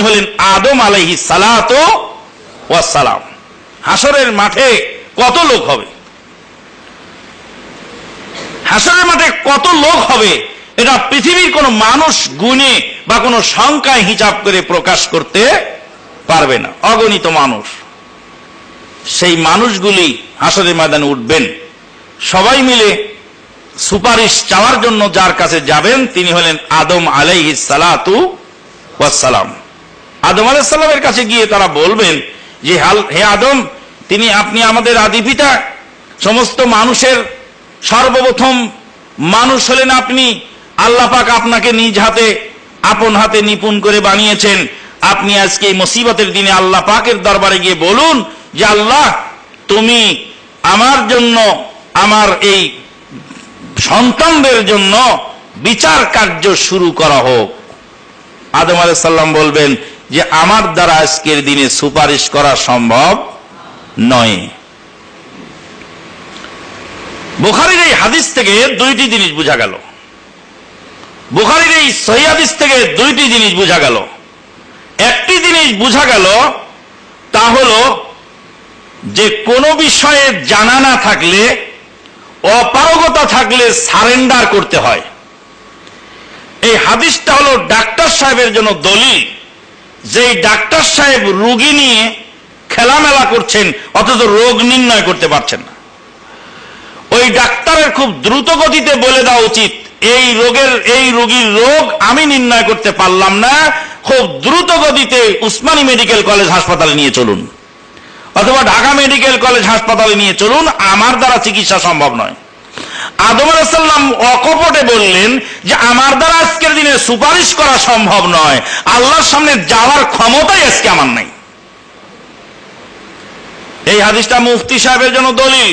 হলেন আদম আলাইহি সালাত ওয়াসালাম হাসরের মাঠে কত লোক হবে? হাসরের মাঠে কত লোক হবে? এটা পৃথিবীর কোন মানুষ গুণে বা কোন সংখ্যায় হিসাব করে প্রকাশ করতে পারবে না। অগণিত মানুষ। সেই মানুষগুলি হাসরের ময়দানে উঠবেন। সবাই মিলে সুপারিশ চাওয়ার জন্য যার কাছে যাবেন, তিনি হলেন আদম আলাইহিস সালাতু ওয়াসালাম আদম আলাইসাল্লামের কাছে গিয়ে তারা বলবেন যে, হাল, হে আদম, তিনি আপনি আমাদের আদি পিতা। সমস্ত মানুষের সর্বপ্রথম মানুষ হলেন আপনি। আল্লাহ পাক আপনাকে নিজ হাতে, আপন হাতে নিপুণ করে বানিয়েছেন। আপনি আজকে এই মুসিবতের দিনে আল্লাহ পাকের দরবারে গিয়ে বলুন যে, আল্লাহ, তুমি আমার জন্য, আমার এই সন্তানদের জন্য বিচার কার্য শুরু করা হোক। আদম আলাইসাল্লাম বলবেন যে আমার দ্বারা আজকের দিনে সুপারিশ করা সম্ভব নয়। বুখারির এই হাদিস থেকে দুইটি জিনিস বোঝা গেল। বুখারির এই সহি হাদিস থেকে দুইটি জিনিস বোঝা গেল। একটি জিনিস বোঝা গেল, তা হলো যে কোনো বিষয়ে জানা না থাকলে, অপারগতা থাকলে সারেন্ডার করতে হয়। এই হাদিসটা হলো ডাক্তার সাহেবের জন্য দলিল। যে ডাক্তার সাহেব রোগী নিয়ে খেলামেলা করছেন, অথচ রোগ নির্ণয় করতে পারছেন না। ওই ডাক্তারের খুব দ্রুত গতিতে বলে দেওয়া উচিত, এই রোগের, এই রোগীর রোগ আমি নির্ণয় করতে পারলাম না, খুব দ্রুত গতিতে উসমানী মেডিকেল কলেজ হাসপাতালে নিয়ে চলুন। অথবা ঢাকা মেডিকেল কলেজ হাসপাতালে নিয়ে চলুন, আমার দ্বারা চিকিৎসা সম্ভব নয়। আদম আলাইসাল্লাম অকপটে বললেন যে, আমার দ্বারা আজকের দিনে সুপারিশ করা সম্ভব নয়। আল্লাহর সামনে যাওয়ার ক্ষমতাই আজকে আমার নাই। এই হাদিসটা মুফতি সাহেবের জন্য দলিল।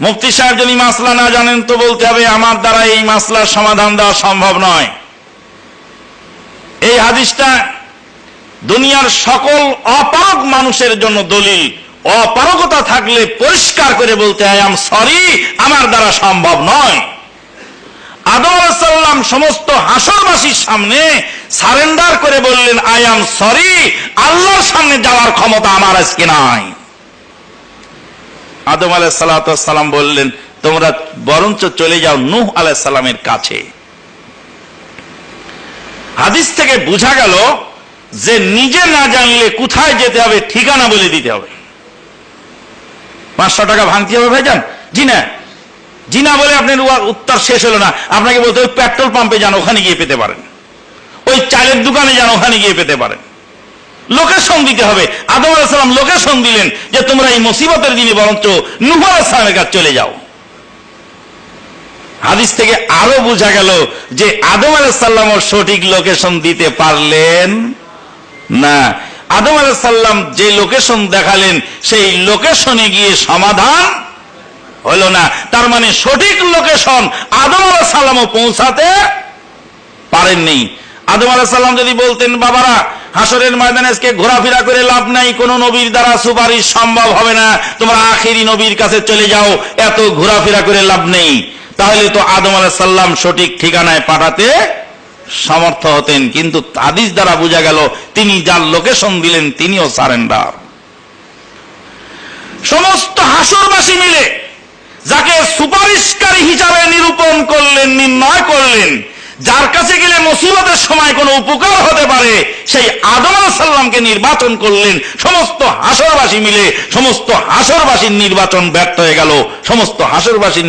মুফতি সাহেব যদি মাসলা না জানেন তো বলতে হবে, আমার দ্বারা এই মাসলার সমাধান দেওয়া সম্ভব নয়। এই হাদিসটা দুনিয়ার সকল অপারক মানুষের জন্য দলিল। অপারগতা থাকলে পরিষ্কার করে বলতে হয় আম সরি আমার দ্বারা সম্ভব নয়। আদম আলাহাল্লাম সমস্ত হাসরবাসীর সামনে সারেন্ডার করে বললেন আই এম সরি আল্লাহর সামনে যাওয়ার ক্ষমতা আমার আজকে নাই। আদম আলাহাল্লাম বললেন, তোমরা বরঞ্চ চলে যাও নূহ আলাহিসাল্লামের কাছে। হাদিস থেকে বোঝা গেল যে নিজে না জানলে কোথায় যেতে হবে, ঠিকানা বলে দিতে হবে। পাঁচশো টাকা ভাঙতে হবে ভাইজান? জি না। জি না বলে আপনার উত্তর শেষ হলো না। আপনাকে বলতে ওই পেট্রোল পাম্পে যান, ওখানে গিয়ে পেতে পারেন। ওই চালের দোকানে যান, ওখানে গিয়ে পেতে পারেন। লোকেশন দিতে হবে। আদম আলাহিসাম লোকেশন দিলেন যে, তোমরা এই মুসিবতের দিনে বরঞ্চ নুহ আলাহিসামের কাছে চলে যাও। হাদিস থেকে আরও বোঝা গেল যে, আদম আলাহিসাল্লাম সঠিক লোকেশন দিতে পারলেন না। আদম আলাহিসাল্লাম যে লোকেশন দেখালেন, সেই লোকেশনে গিয়ে সমাধান হলো না। তার মানে সঠিক লোকেশন আদম আলাহিসাল্লামও পৌঁছাতে পারেননি। আদম আলাহিসাল্লাম যদি বলতেন, বাবারা হাসরের ময়দানে আজকে ঘোরাফেরা করে লাভ নাই, কোন নবীর দ্বারা সুপারিশ সম্ভব হবে না। তোমরা আখেরি নবীর কাছে চলে যাও, এত ঘোরাফেরা করে লাভ নেই। তাহলে তো আদম আলাহিসাল্লাম সঠিক ঠিকানায় পাঠাতে সমর্থ হতেন, কিন্তু তাদিস দ্বারা বোঝা গেল, তিনি যার লোকেশন দিলেন, তিনিও সারেন্ডার। সমস্ত হাসরবাসী মিলে যাকে সুপারিশকারী হিসাবে নিরূপণ করলেন, নির্ণয় করলেন যার কাছে গেলে মুসিবতের সময় কোনো উপকার হতে পারে, সেই আদম সাল্লামকে নির্বাচন করলেন। সমস্ত হাসরবাসী মিলে সমস্ত হাসরবাসীর নির্বাচন ব্যর্থ হয়ে গেল। সমস্ত হাসরবাসীর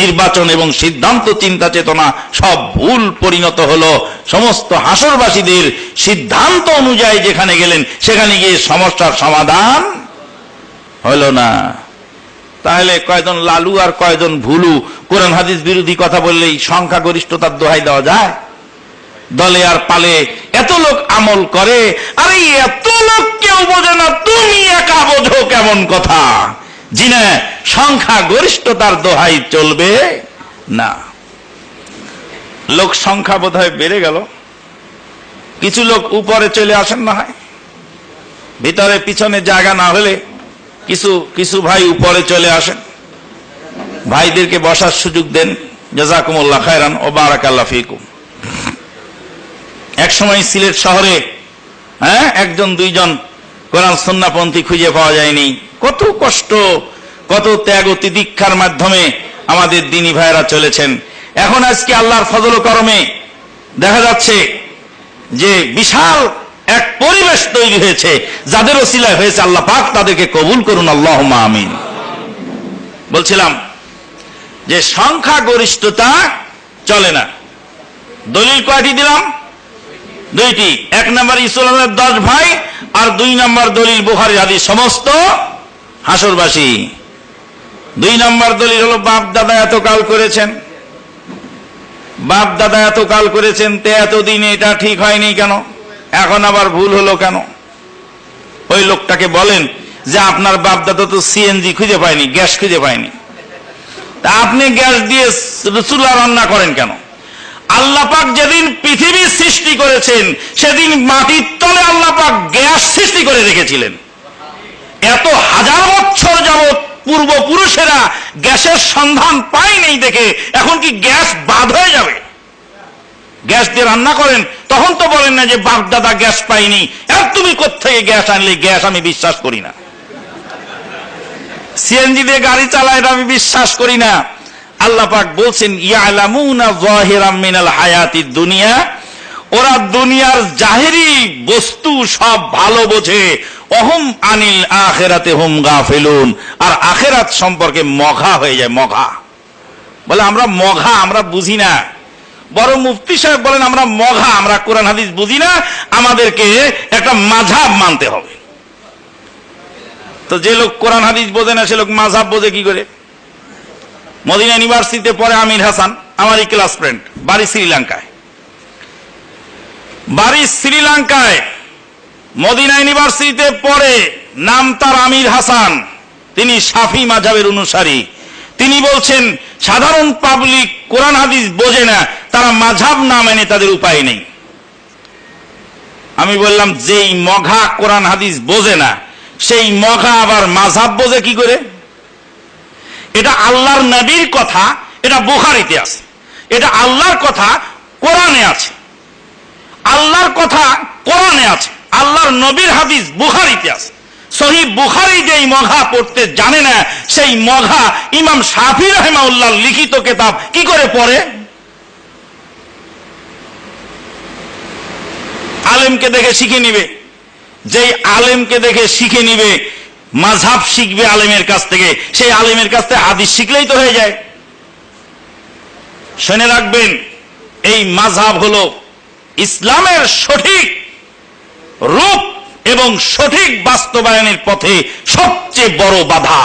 নির্বাচন এবং সিদ্ধান্ত, চিন্তা, চেতনা সব ভুল পরিণত হলো। সমস্ত হাসরবাসীদের সিদ্ধান্ত অনুযায়ী যেখানে গেলেন, সেখানে গিয়ে সমস্যার সমাধান হলো না। তাহলে কয়জন লালু আর কয়জন ভুলু? কোরআন হাদিস বিরোধী কথা বললেই সংখ্যা গরিষ্ঠতার দোহাই দেওয়া যায়? দলে আর পালে এত লোক আমল করে, আরে এত লোক কেউ বোঝে না, তুমি একা বোঝো কেমন কথা? জি না সংখ্যা গরিষ্ঠতার দোহাই চলবে না। লোক সংখ্যা বোধ বেড়ে গেল। কিছু লোক উপরে চলে আসেন না হয়? ভিতরে পিছনে জায়গা না হলে কিছু কিছু ভাই উপরে চলে আসেন। ভাইদেরকে বসার সুযোগ দেন। জাজাকুমুল্লাহ খায়রান ও বারাকাল্লাহ ফিকুম। এক সময় সিলেট শহরে হ্যাঁ একজন, দুইজন কোরআন সন্নাপন্থী খুঁজে পাওয়া যায়নি। কত কষ্ট, কত ত্যাগ ও তিদীক্ষার মাধ্যমে আমাদের দিনী ভাইয়েরা চলেছেন। এখন আজকে আল্লাহর ফজল করমে দেখা যাচ্ছে যে বিশাল এক পরিবেশ তৈরি হয়েছে, যাদের ওসিলায় হয়েছে আল্লাহ পাক, তাদেরকে কবুল করুন আল্লাহ আমিন। বলছিলাম যে সংখ্যা গরিষ্ঠতা চলে না। দলিল কয়টি দিলাম? দুইটি। এক নম্বর ইসলামের দশ ভাই আর দুই নম্বর দলিল বুহারি হাদিস সমস্ত হাসরবাসী। দুই নম্বর দলিল হলো, বাপ দাদা এত কাল করেছেন? বাপ দাদা এত কাল করেছেন, তে এতদিন এটা ঠিক হয়নি কেন? এখন আবার ভুল হলো কেন? ওই লোকটাকে বলেন যে আপনার বাপ দাদা তো সিএনজি খুঁজে পায়নি, গ্যাস খুঁজে পায়নি। তা আপনি গ্যাস দিয়ে চুলা রান্না করেন কেন? আল্লাহ যেদিন পৃথিবী সৃষ্টি করেছেন, সেদিন মাটির তলে আল্লাহ গ্যাস সৃষ্টি করে রেখেছিলেন। এত হাজার বছর যাবৎ পূর্বপুরুষেরা গ্যাসের সন্ধান পায়নি দেখে, এখন কি গ্যাস বাদ হয়ে যাবে? গ্যাস দিয়ে রান্না করেন, তখন তো বলেন না যে, বাপ দাদা, গ্যাস পাইনি। আর তুমি কোথেকে গ্যাস আনলে? গ্যাস আমি বিশ্বাস করি না। সিএনজি দিয়ে গাড়ি চালায় আমি বিশ্বাস করি না। আল্লাহ পাক বলছেন হায়াতি দুনিয়া। ওরা দুনিয়ার জাহেরি বস্তু সব ভালো বোঝে। অহম আনিল আখেরাতে হুম গাফিলুন। আর আখেরাত সম্পর্কে মঘা হয়ে যায়, মঘা। বলে, আমরা মঘা, আমরা বুঝি না। বড় মুফতি সাহেব বলেন, আমরা মঘা আমরা কোরআন, হাদিস বুঝি না, আমাদেরকে একটা মাঝাব মানতে হবে। তো যে লোক কোরআন, হাদিস বোঝে না, সে লোক মাঝাব বোঝে কি করে? মদিনা ইউনিভার্সিটিতে পড়ে আমির হাসান, আমারই ক্লাস ফ্রেন্ড, বাড়ি শ্রীলঙ্কায়। বাড়ি শ্রীলঙ্কায় মদিনা ইউনিভার্সিটিতে পড়ে, নাম তার আমির হাসান, তিনি সাফি মাঝাবের অনুসারী। তিনি বলছেন, সাধারণ পাবলিক কোরআন হাদিস বোঝে না, তারা মাঝাব না মেনে তাদের উপায় নেই। আমি বললাম, যেই মঘা কোরআন হাদিস বোঝে না, সেই মঘা আবার মাঝাব বোঝে কি করে? এটা আল্লাহর নবীর কথা, এটা বুখারিতে আছে। এটা আল্লাহর কথা কোরআনে আছে। আল্লাহর কথা কোরআনে আছে। আল্লাহর নবীর হাদিস বুখারিতে আছে। সহি বুখারি যেই মঘা পড়তে জানে না, সেই মঘা ইমাম শাফি রহমাউল্লাহ লিখিত কেতাব কি করে পড়ে? আলেমকে দেখে শিখে নিবে। যেই আলেমকে দেখে শিখে নিবে, মাঝহাব শিখবে আলেমের কাছ থেকে। সেই আলেমের কাছ থেকে হাদিস শিখলেই তো হয়ে যায়। শুনে রাখবেন, এই মাঝহাব হলো ইসলামের সঠিক রূপ এবং সঠিক বাস্তবায়নের পথে সবচেয়ে বড় বাধা।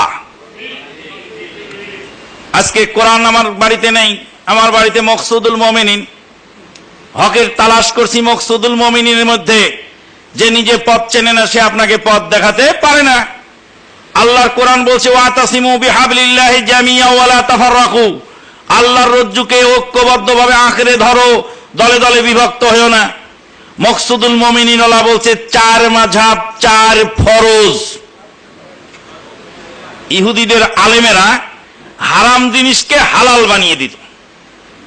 আজকে কোরআন আমার বাড়িতে নেই, আমার বাড়িতে মকসুদুল মমিনিন। হকের তালাশ করছি মকসুদুল মমিনের মধ্যে। যে নিজে পথ চেনে না, সে আপনাকে পথ দেখাতে পারে না। আল্লাহর কোরআন বলছে আল্লাহর রজ্জুকে ঐক্যবদ্ধভাবে আঁকড়ে ধরো, দলে দলে বিভক্ত হয়েও না। মকসুদুল মমিনিনলা বলছে, চার মাঝাব, চার ফরজ। ইহুদিদের আলেমেরা হারাম জিনিসকে হালাল বানিয়ে দিত।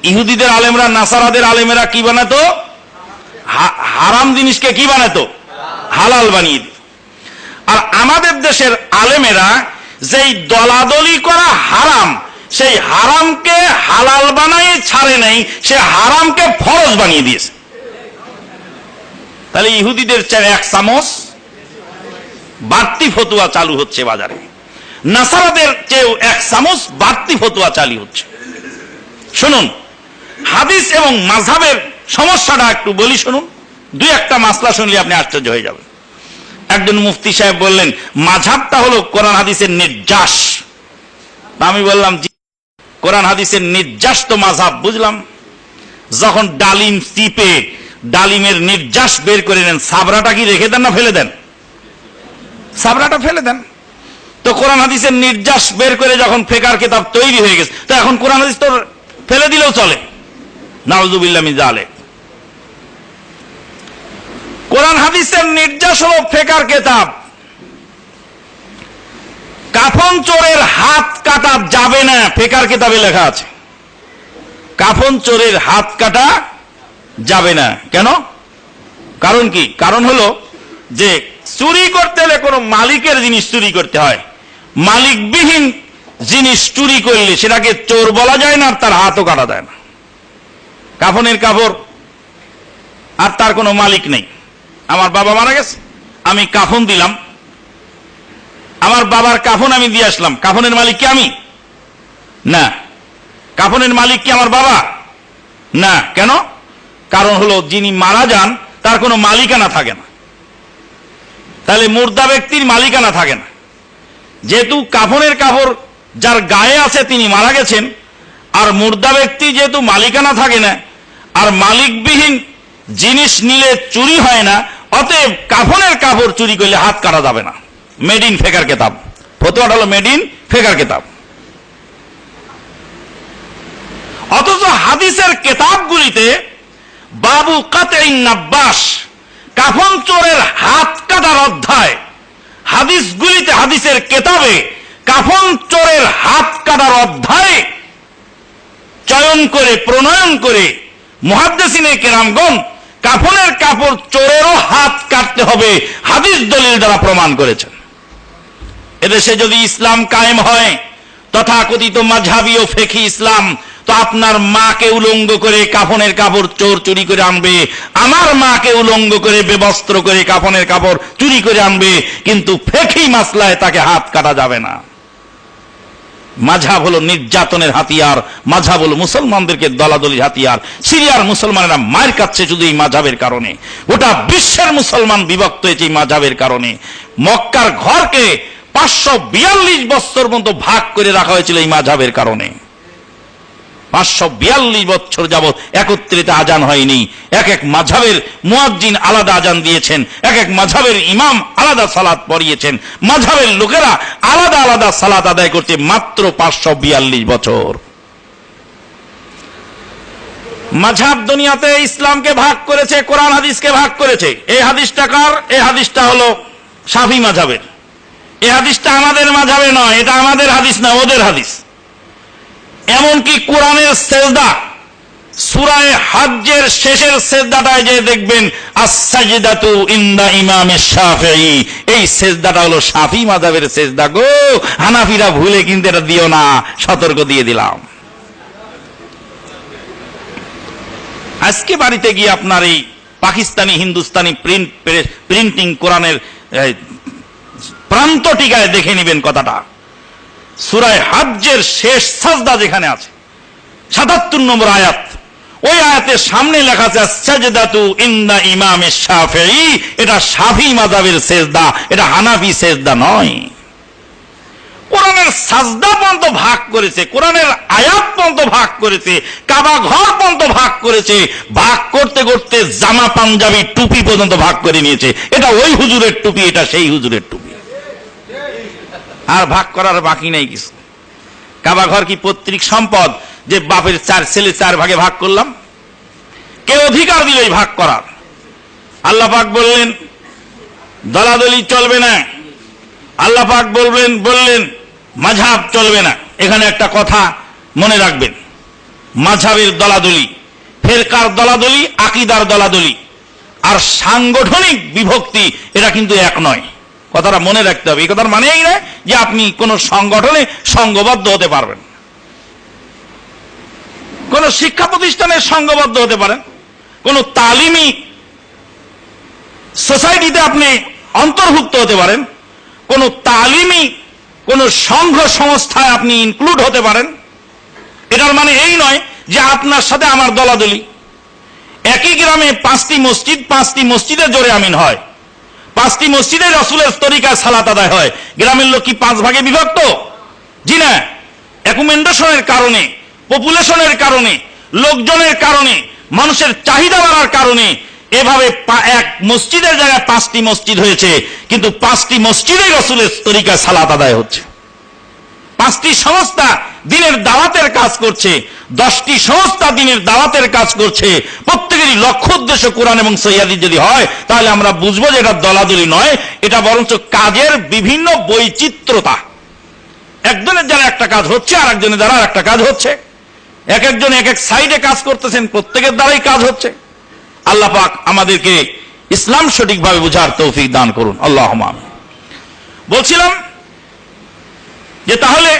ইহুদিদের আলেমরা, নাসারাদের আলেমেরা কি বানাতো? হারাম জিনিসকে কি বানাতো? হালাল বানিয়ে দিত। আর আমাদের দেশের আলেমেরা যেই দলাদলি করা হারাম, সেই হারামকে হালাল বানাই ছাড়ে নাই, সে হারামকে ফরজ বানিয়ে দিয়েছে। তাহলে ইহুদিদের চেয়ে এক চামচ বাড়তি ফতুয়া চালু হচ্ছে বাজারে। নাসারাদের চেয়েও এক চামচ বাড়তি ফতুয়া চালু হচ্ছে। শুনুন, হাদিস এবং মাঝহাবের সমস্যাটা একটু বলি শুনুন। দুই একটা মাসলা শুনলে আপনি আশ্চর্য হয়ে যাবেন। একজন মুফতি সাহেব বললেন মাঝহাবটা হলো কোরআন হাদিসের নির্যাস। আমি বললাম কোরআন হাদিসের নির্যাস তো মাঝহাব বুঝলাম। যখন ডালিম চিপে ডালিমের নির্যাস বের করে নেন। সাবরাটা কি রেখে দেন না ফেলে দেন? সাবরাটা ফেলে দেন। তো কোরআন হাদিসের নির্যাস বের করে যখন ফেকার কিতাব তৈরি হয়ে গেছে তো এখন কোরআন হাদিস তো ফেলে দিলেও চলে। নাউজুবিল্লাহ মিন কোরআন হাদিসের নির্যাস হলো ফেকার কেতাব। কাফন চোরের হাত কাটা যাবে না ফেকার কেতাবে লেখা আছে। কাফন চোরের হাত কাটা যাবে না। কেন? কারণ কি? কারণ হলো যে চুরি করতে হলে কোনো মালিকের জিনিস চুরি করতে হয়। মালিকবিহীন জিনিস চুরি করলে সেটাকে চোর বলা যায় না আর তার হাতও কাটা যায় না। কাফনের কাপড় আর তার কোনো মালিক নেই। আমার বাবা মারা গেছে, আমি কাফন দিলাম। আমার বাবার কাফন আমি দিয়ে আসলাম। কাফনের মালিক কি আমি? না। কাফনের মালিক কি আমার বাবা? না। কেন? কারণ হলো, যিনি মারা যান, তার কোনো মালিকানা থাকে না। তাহলে মুর্দা ব্যক্তির মালিকানা থাকে না। যেহেতু কাফনের কাপড় যার গায়ে আছে তিনি মারা গেছেন, আর মুর্দা ব্যক্তি যেহেতু মালিকানা থাকে না, আর মালিকবিহীন জিনিস নিলে চুরি হয় না, অতএব কাফনের কাপড় চুরি করলে হাত কাটা যাবে না। মেড ইন ফেকার কেতাব। ফতোয়াটা হলো মেড ইন ফেকার কেতাব। অথচ হাদিসের কেতাবগুলিতে বাবু কাতে নাব্বাস, কাফন চোরের হাত কাটার অধ্যায়। হাদিসগুলিতে হাদিসের কেতাবে কাফন চোরের হাত কাটার অধ্যায় চয়ন করে, প্রণয়ন করে মহাদ্দেশিনে কেরামগণ কাফনের কাপড় চোরেরও হাত কাটতে হবে হাদিস দলিল দ্বারা প্রমাণ করেছেন। এদেশে যদি ইসলাম কায়েম হয়, তথাকথিত মাঝাবি ও ফেকি ইসলাম তো আপনার মাকে উলঙ্গ করে কাফনের কাপড় চোর চুরি করে আনবে, আমার মাকে উলঙ্গ করে বেবস্ত্র করে কাফনের কাপড় চুরি করে আনবে, কিন্তু ফেকি মাসলায় তাকে হাত কাটা যাবে না। মাঝাব হলো নির্যাতনের হাতিয়ার মাঝাব হলো মুসলমানদেরকে দলাদলির হাতিয়ার। সিরিয়ার মুসলমানেরা মায়ের কাছে শুধু এই মাঝাবের কারণে। গোটা বিশ্বের মুসলমান বিভক্ত হয়েছে এই মাঝাবের কারণে। মক্কার ঘরকে পাঁচশো বিয়াল্লিশ বছর পর্যন্ত ভাগ করে রাখা হয়েছিল এই মাঝাবের কারণে। পাঁচশো বিয়াল্লিশ বছর যাবৎ একত্রিত আজান হয়নি। এক এক মাঝাবের মুয়াজ্জিন আলাদা আজান দিয়েছেন, এক এক মাঝাবের ইমাম আলাদা সালাত পড়িয়েছেন। মাঝাবের লোকেরা আলাদা আলাদা সালাত আদায় করছে মাত্র পাঁচশো বিয়াল্লিশ বছর। মাঝাব দুনিয়াতে ইসলামকে ভাগ করেছে, কোরআন হাদিসকে ভাগ করেছে। এই হাদিসটা কার? এই হাদিসটা হলো সাফি মাঝাবের এই হাদিসটা আমাদের মাঝাবে নয়, এটা আমাদের হাদিস না, ওদের হাদিস। এমনকি কোরআনের সেজদা, সুরায় হাজ্জের শেষের সেজদাটায় যে দেখবেন আসাজিদাতু ইন্দা ইমামে এই সেজদাটা হলো শাফি মাযহাবের সেজদা গো। হানাফিরা ভুলে কিন্তু এটা দিও না, সতর্ক দিয়ে দিলাম। আজকে বাড়িতে গিয়ে আপনার এই পাকিস্তানি, হিন্দুস্তানি প্রিন্ট প্রিন্টিং কোরআনের প্রান্ত টিকায় দেখে নেবেন কথাটা। সুরায় হাজ্জের শেষ সাজদা যেখানে আছে, সাতাত্তর নম্বর আয়াত, ওই আয়াতের সামনে লেখা আছে ইন্দা ইমামে এটা শাফি মাযহাবের সেজদা, এটা হানাফি সেজদা নয়। কোরআনের সাজদা পর্যন্ত ভাগ করেছে, কোরআনের আয়াত পর্যন্ত ভাগ করেছে, কাবা ঘর পর্যন্ত ভাগ করেছে, ভাগ করতে করতে জামা পাঞ্জাবি টুপি পর্যন্ত ভাগ করে নিয়েছে। এটা ওই হুজুরের টুপি, এটা সেই হুজুরের টুপি। আর ভাগ করার বাকি নেই কিছু। কাবা ঘর কি পৈতৃক সম্পদ যে বাপের চার ছেলে চার ভাগে ভাগ করলাম? কে অধিকার দিল এই ভাগ করার। আল্লাহ পাক বললেন, দলাদলি চলবে না। আল্লাহ পাক বলবেন, বললেন মাঝাব চলবে না। এখানে একটা কথা মনে রাখবেন। মাঝাবের দলাদলি, ফেরকার দলাদলি, আকিদার দলাদলি আর সাংগঠনিক বিভক্তি, এটা কিন্তু এক নয়। কথাটা মনে রাখতে হবে। এই কথার মানে এই নয় যে আপনি কোন সংগঠনে সংঘবদ্ধ হতে পারবেন। কোন শিক্ষা প্রতিষ্ঠানে সংঘবদ্ধ হতে পারেন। কোন তালিমি সোসাইটিতে আপনি অন্তর্ভুক্ত হতে পারেন। কোন তালিমি, কোন সংঘ সংস্থায় আপনি ইনক্লুড হতে পারেন। এটার মানে এই নয় যে আপনার সাথে আমার দলাদলি। একই গ্রামে পাঁচটি মসজিদ, পাঁচটি মসজিদের জোরে আমিন হয়। পাঁচটি মসজিদে রসুলের তরিকায় সালাত আদায় হয়। গ্রামের লোক কি পাঁচ ভাগে বিভক্ত? জি না। অ্যাকুমেন্ডেশনের কারণে, পপুলেশনের কারণে, লোকজনের কারণে, মানুষের চাহিদা বাড়ার কারণে এভাবে এক মসজিদের জায়গায় পাঁচটি মসজিদ হয়েছে, কিন্তু পাঁচটি মসজিদে রসুলের তরিকা সালাত আদায় হচ্ছে। পাঁচটি সংস্থা দিনের দাওয়াতের কাজ করছে, দশটি সংস্থা দিনের দাওয়াতের কাজ করছে। প্রত্যেকেরই লক্ষ্য উদ্দেশ্য কোরআন এবং সৈয়াদি যদি হয়, তাহলে আমরা বুঝব যে এটা দলাদলি নয়, এটা বরঞ্চ কাজের বিভিন্ন বৈচিত্র্যতা একজনের যারা একটা কাজ হচ্ছে আর একজনের দ্বারা একটা কাজ হচ্ছে। এক একজন এক এক সাইডে কাজ করতেছেন, প্রত্যেকের দ্বারাই কাজ হচ্ছে। আল্লাহ পাক আমাদেরকে ইসলাম সঠিকভাবে বুঝার তৌফিক দান করুন। আল্লাহ বলছিলাম যে তাহলে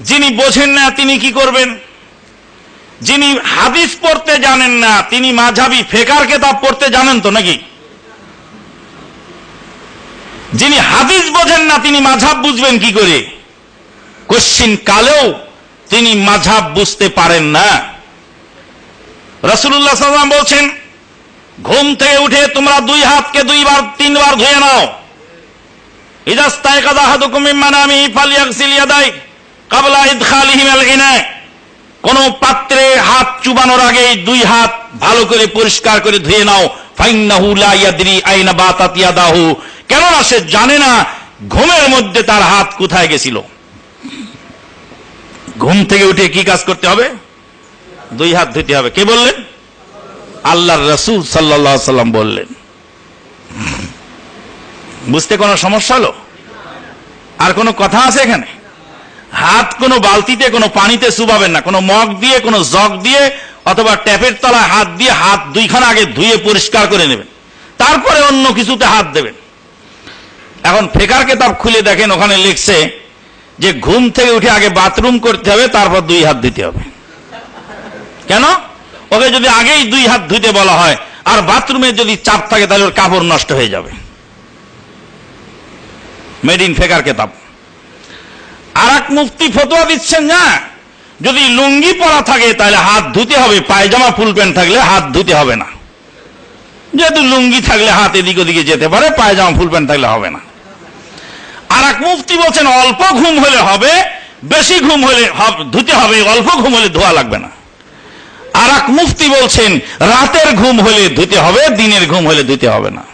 যিনি বোঝেন না তিনি কি করবেন? যিনি হাদিস পড়তে জানেন না, তিনি মাঝাবি ফেকার কেতাব পড়তে জানেন তো নাকি? যিনি হাদিস বোঝেন না, তিনি মাঝাব বুঝবেন কি করে? কশ্চিন কালেও তিনি মাঝাব বুঝতে পারেন না। রসুল্লাহ সাল্লাম বলছেন, ঘুম থেকে উঠে তোমরা দুই হাতকে দুইবার, তিনবার ধুয়ে নাও। কোন পাত্রে হাত চুবানোর আগে দুই হাত ভালো করে পরিষ্কার করে ধুয়ে নাও। ফাইন্নাহু লা সে জানে না ঘুমের মধ্যে তার হাত কোথায় গেছিল। ঘুম থেকে উঠে কি কাজ করতে হবে? দুই হাত ধুতে হবে। কে বললেন? আল্লাহর রসুল সাল্লাম বললেন। বুঝতে কোনো সমস্যা হলো? আর কোনো কথা আছে এখানে? হাত কোনো বালতিতে, কোনো পানিতে চুবাবেন না, কোনো মগ দিয়ে, কোনো জগ দিয়ে, অথবা ট্যাপের তলায় হাত দিয়ে হাত দুইখানা আগে ধুয়ে পরিষ্কার করে নেবেন। তারপরে অন্য কিছুতে হাত দেবেন। এখন ফেকার কেতাব খুলে দেখেন, ওখানে লিখছে যে ঘুম থেকে উঠে আগে বাথরুম করতে হবে, তারপর দুই হাত দিতে হবে। কেন? ওকে যদি আগেই দুই হাত ধুতে বলা হয়, আর বাথরুমে যদি চাপ থাকে, তাহলে ওর কাপড় নষ্ট হয়ে যাবে। মেড ইন ফেকার কেতাব আর এক মুফতি ফতোয়া দিচ্ছেন না যদি লুঙ্গি পরা থাকে, তাহলে হাত ধুতে হবে, পায়জামা, ফুল প্যান্ট থাকলে হাত ধুতে হবে না। যেহেতু লুঙ্গি থাকলে হাত এদিক ওদিকে যেতে পারে, পায়জামা, ফুল প্যান্ট থাকলে হবে না। আর এক মুফতি বলছেন, অল্প ঘুম হলে হবে, বেশি ঘুম হলে ধুতে হবে, অল্প ঘুম হলে ধোয়া লাগবে না। আর এক মুফতি বলছেন, রাতের ঘুম হলে ধুতে হবে, দিনের ঘুম হলে ধুতে হবে না।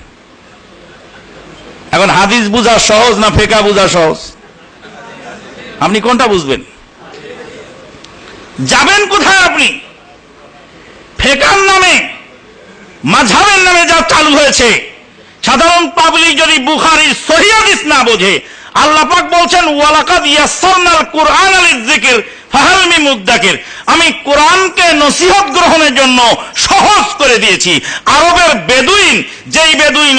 এখন হাদিস বুঝা সহজ না ফেকা বুঝা সহজ? আপনি কোনটা বুঝবেন? যাবেন কোথায় আপনি? ফেকার নামে মাঝাবের নামে যা চালু হয়েছে, সাধারণ পাবলিক যদি বুখারির সহিদিস না বোঝে আল্লাহ পাক বলছেন, ওয়ালাকাদ ইয়াসসারনাল কুরআন লিযিকির ফাহাল মিন আমি কোরআনকে নসিহত গ্রহণের জন্য সহজ করে দিয়েছি। আরবের বেদুইন, যেই বেদুইন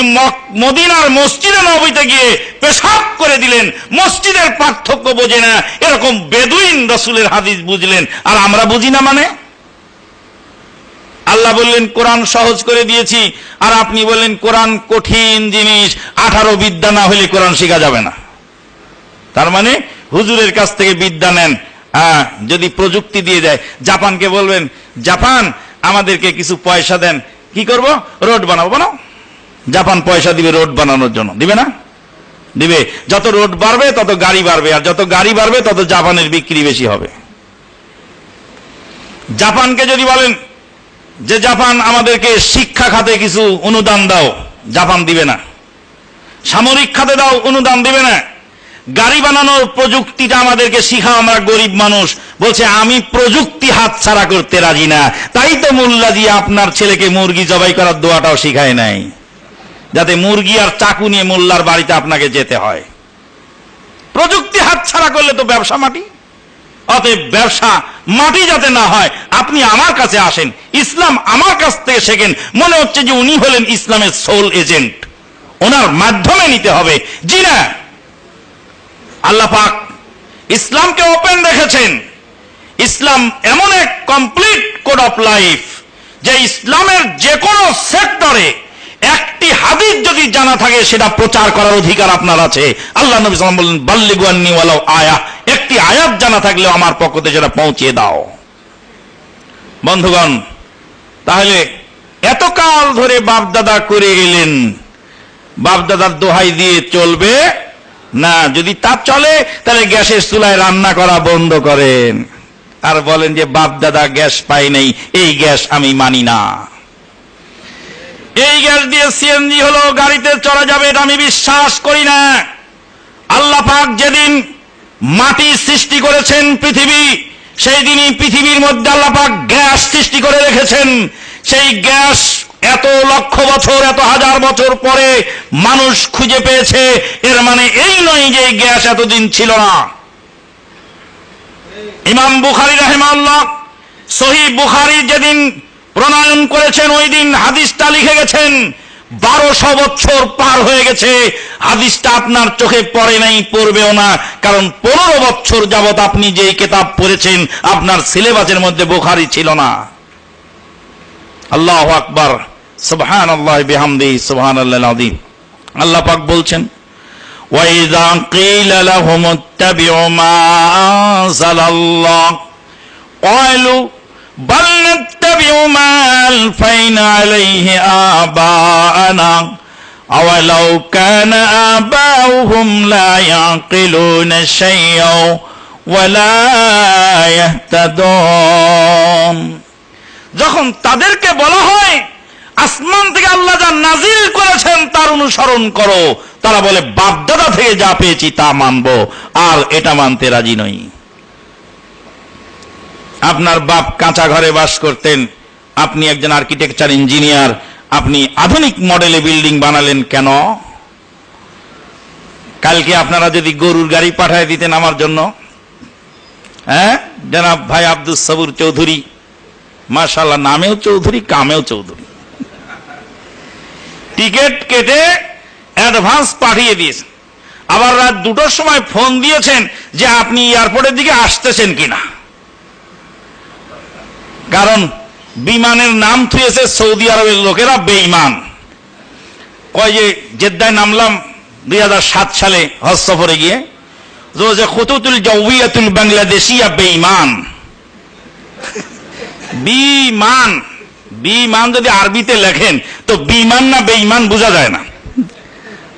মদিনার মসজিদে নবীতে গিয়ে পেশাব করে দিলেন, মসজিদের পার্থক্য বোঝে না, এরকম বেদুইন রসুলের হাদিস বুঝলেন, আর আমরা বুঝি না মানে? আল্লাহ বললেন, কোরআন সহজ করে দিয়েছি। আর আপনি বললেন, কোরআন কঠিন জিনিস, আঠারো বিদ্যা না হলে কোরআন শেখা যাবে না। তার মানে হুজুরের কাছ থেকে বিদ্যা নেন। হ্যাঁ যদি প্রযুক্তি দিয়ে দেয়। জাপানকে বলবেন, জাপান, আমাদেরকে কিছু পয়সা দেন। কি করব? রোড বানাবো। বানাও। জাপান পয়সা দিবে রোড বানানোর জন্য। দিবে না? দিবে। যত রোড বাড়বে, তত গাড়ি বাড়বে। আর যত গাড়ি বাড়বে, তত জাপানের বিক্রি বেশি হবে। জাপানকে যদি বলেন, যে জাপান, আমাদেরকে শিক্ষা খাতে কিছু অনুদান দাও। জাপান দিবে না। সামরিক খাতে দাও, অনুদান দিবে না। গাড়ি বানানোর প্রযুক্তিটা আমাদেরকে শিখাও আমরা গরিব মানুষ। বলছে, আমি প্রযুক্তি হাতছাড়া করতে রাজি না। তাই তো মোল্লাজি আপনার ছেলেকে মুরগি জবাই করার দোয়াটাও শিখায় নাই। যাতে মুরগি আর চাকু নিয়ে মোল্লার বাড়িতে আপনাকে যেতে হয়। প্রযুক্তি হাতছাড়া করলে তো ব্যবসা মাটি। অতএব ব্যবসা মাটি যাতে না হয়, আপনি আমার কাছে আসেন, ইসলাম আমার কাছ থেকে শেখেন। মনে হচ্ছে যে উনি হলেন ইসলামের সোল এজেন্ট ওনার মাধ্যমে নিতে হবে। জি না। আল্লাহ পাক ইসলামকে ওপেন রেখেছেন। ইসলাম এমন এক কমপ্লিট কোড অফ লাইফ যে ইসলামের যে কোনো সেক্টরে একটি হাদিস যদি জানা থাকে, সেটা প্রচার করার অধিকার আপনার আছে। আল্লাহ নবী সাল্লাম বললেন বাল্লিগুয়ান্নি ওয়ালাউ আয়া। একটি আয়াত জানা থাকলেও আমার পক্ষ থেকে সেটা পৌঁছিয়ে দাও। বন্ধুগণ, তাহলে এতকাল ধরে বাপদাদা করে এলেন। বাপদাদার দোহাই দিয়ে চলবে না, যদি তাপ চলে, তাহলে গ্যাসের চুলায় রান্না করা বন্ধ করেন। আর বলেন যে বাপদাদা গ্যাস পাই নাই, এই গ্যাস আমি মানি না। এই গ্যাস দিয়ে সিএনজি হলো, গাড়িতে চলা যাবে এটা আমি বিশ্বাস করি না। আল্লাহ পাক যেদিন মাটি সৃষ্টি করেছেন পৃথিবী, সেই দিনই পৃথিবীর মধ্যে আল্লাহ পাক গ্যাস সৃষ্টি করে রেখেছেন। সেই গ্যাস এত লক্ষ বছর, এত হাজার বছর পরে মানুষ খুঁজে পেয়েছে, এর মানে এই নয় যে গ্যাস এতদিন ছিল না। ইমাম বুখারি রাহেমাল্লাহ সহি বুখারি যেদিন প্রণয়ন করেছেন, ওই দিন হাদিসটা লিখে গেছেন, বারোশো বছর পার হয়ে গেছে। হাদিসটা আপনার চোখে পড়ে নাই, পড়বেও না, কারণ পনেরো বছর যাবৎ আপনি যেই কেতাব পড়েছেন, আপনার সিলেবাসের মধ্যে বোখারি ছিল না। আল্লাহ আকবার। সুবহান আল্লাহ বিহামদি সুবহান আল্লাহ আদিম আল্লাহ পাক বলছেন وإذا قيل لهم اتبعوا ما أنزل الله قالوا بل نتبع ما ألفينا عليه آباءنا أولو كان آباؤهم لا يعقلون شيئا ولا يهتدون যখন তাদেরকে বলা হয় আসমান থেকে আল্লাহ যা নাজিল করেছেন তার অনুসরণ করো। তারা বলে বাপদাদা থেকে যা পেয়েছি তা মানব, আর এটা মানতে রাজি নই। আপনার বাপ কাঁচা ঘরে বাস করতেন, আপনি একজন আর্কিটেকচার ইঞ্জিনিয়ার, আপনি আধুনিক মডেলে বিল্ডিং বানালেন কেন? কালকে আপনারা যদি গরুর গাড়ি পাঠায় দিতেন আমার জন্য। হ্যাঁ? জনাব ভাই আব্দুল সবুর চৌধুরী। মাশাল্লাহ নামেও চৌধুরী, কামেও চৌধুরী। টিকিট কেটে অ্যাডভান্স পাঠিয়ে দিয়েছেন। আবার রাত দুটোর সময় ফোন দিয়েছেন যে আপনি এয়ারপোর্টের দিকে আসতেছেন কিনা। কারণ বিমানের নাম থুয়েছে সৌদি আরবের লোকেরা বেঈমান। কয় যে জেদ্দায় নামলাম দুই হাজার সাত সালে হজ সফরে গিয়ে। যে খুতুতুল জৌবিয়াতুল বাংলাদেশিয়া বেঈমান। বিমান বিমান যদি আরবিতে লেখেন তো বিমান না বেঈমান বোঝা যায় না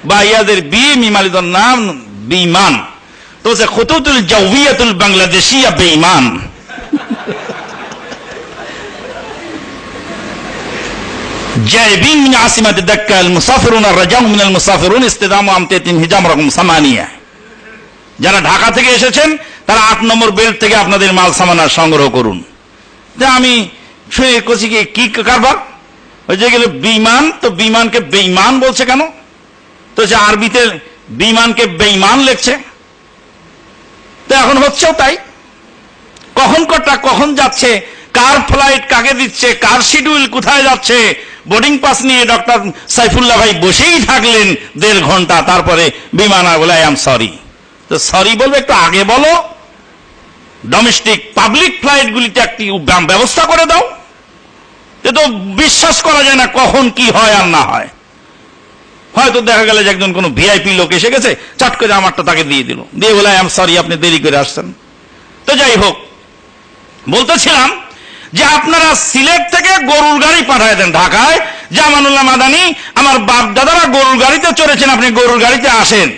বা ইয়াদের বি মিমালিত নাম বিমান তো সে খুতুতুল জৌবিয়াতুল বাংলাদেশিয়া বেঈমান جايبين من عاصمة دكة المسافرون الرجاء من المسافرون استدام أمتية هجام رقم ثمانية যারা ঢাকা থেকে এসেছেন তারা আট নম্বর বেল্ট থেকে আপনাদের মাল সামানা সংগ্রহ করুন তা আমি শুয়ে কছি কি কি কারবার? ওই যে গেলে বিমান, তো বিমানকে বেইমান বলছে কেন? তো যে আরবিতে বিমানকে বেইমান লেখছে। তো এখন হচ্ছেও তাই। কখন কটা কখন যাচ্ছে, কার ফ্লাইট কাকে দিচ্ছে, কার শিডিউল কোথায় যাচ্ছে, বোর্ডিং পাস নিয়ে ডক্টর সাইফুল্লাহ ভাই বসেই থাকলেন দেড় ঘণ্টা, তারপরে বিমান বলে আই এম সরি তো সরি বলবে একটু আগে বলো। ডোমেস্টিক পাবলিক ফ্লাইট গুলিতে একটি ব্যবস্থা করে দাও। এ তো বিশ্বাস করা যায় না কখন কি হয় আর না হয়। হয়তো দেখা গেল যে একজন কোনো ভিআইপি লোক এসে গেছে, চট করে আমারটা তাকে দিয়ে দিল। দিয়ে বলে, আই এম সরি, আপনি দেরি করে আসছেন। তো যাই হোক, বলতেছিলাম যে আপনারা সিলেট থেকে গরুর গাড়ি পাঠায় দেন ঢাকায়। জামানুল্লাহ মাদানি, আমার বাপ দাদারা গরুর গাড়িতে চড়েছেন, আপনি গরুর গাড়িতে আসেন।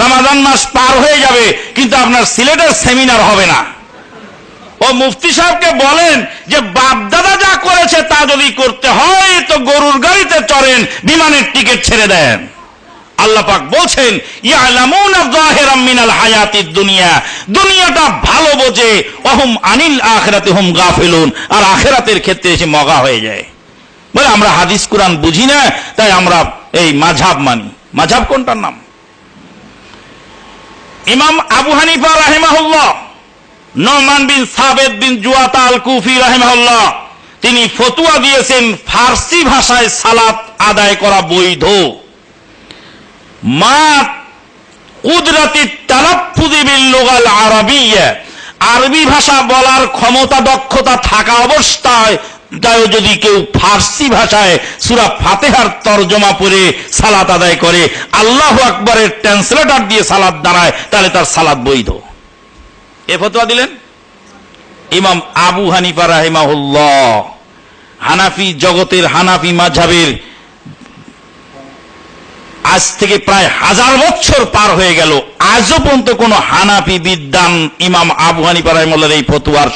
রামাদান মাস পার হয়ে যাবে, কিন্তু আপনার সিলেটের সেমিনার হবে না। ও মুফতি সাহেবকে বলেন যে বাপদাদা যা করেছে তা যদি করতে হয়, তো গরুর গাড়িতে চড়েন, বিমানের টিকিট ছেড়ে দেন। আল্লাহ পাক বলছেন দুনিয়া। দুনিয়াটা ভালো বোঝে অহুম আনিল আখিরাতে হুম গাফিলুন। আর আখিরাতের ক্ষেত্রে এসে মগা হয়ে যায়। বলে, আমরা হাদিস কুরআন বুঝি না, তাই আমরা এই মাঝাব মানি। মাঝাব কোনটার নাম? ইমাম আবু হানিফা রাহিমাহুল্লাহ নমান বিন সাবেদ বিন জুয়াতা আল কুফি রাহিমাহুল্লাহ, তিনি ফতুয়া দিয়েছেন ফার্সি ভাষায় সালাত আদায় করা বৈধ। মা কুদরাতি তালাফুজি বিল লুগাল আরবি ভাষা বলার ক্ষমতা দক্ষতা থাকা অবস্থায় তাও যদি কেউ ফার্সি ভাষায় সুরা ফাতেহার তর্জমা পড়ে সালাত আদায় করে, আল্লাহ আকবরের ট্রান্সলেটর দিয়ে সালাদ দাঁড়ায়, তাহলে তার সালাদ বৈধ। এ ফতোয়া দিলেন? ইমাম আবু হানিফা রাহিমাহুল্লাহ, হানাফি জগতের হানাফি মাঝাবের আজ থেকে প্রায় হাজার বছর পার হয়ে গেল। আজও পর্যন্ত কোন হানাফি বিদ্যান ইমাম আবু হানিফা রাহিমুল্লাহ এই ফতুয়ার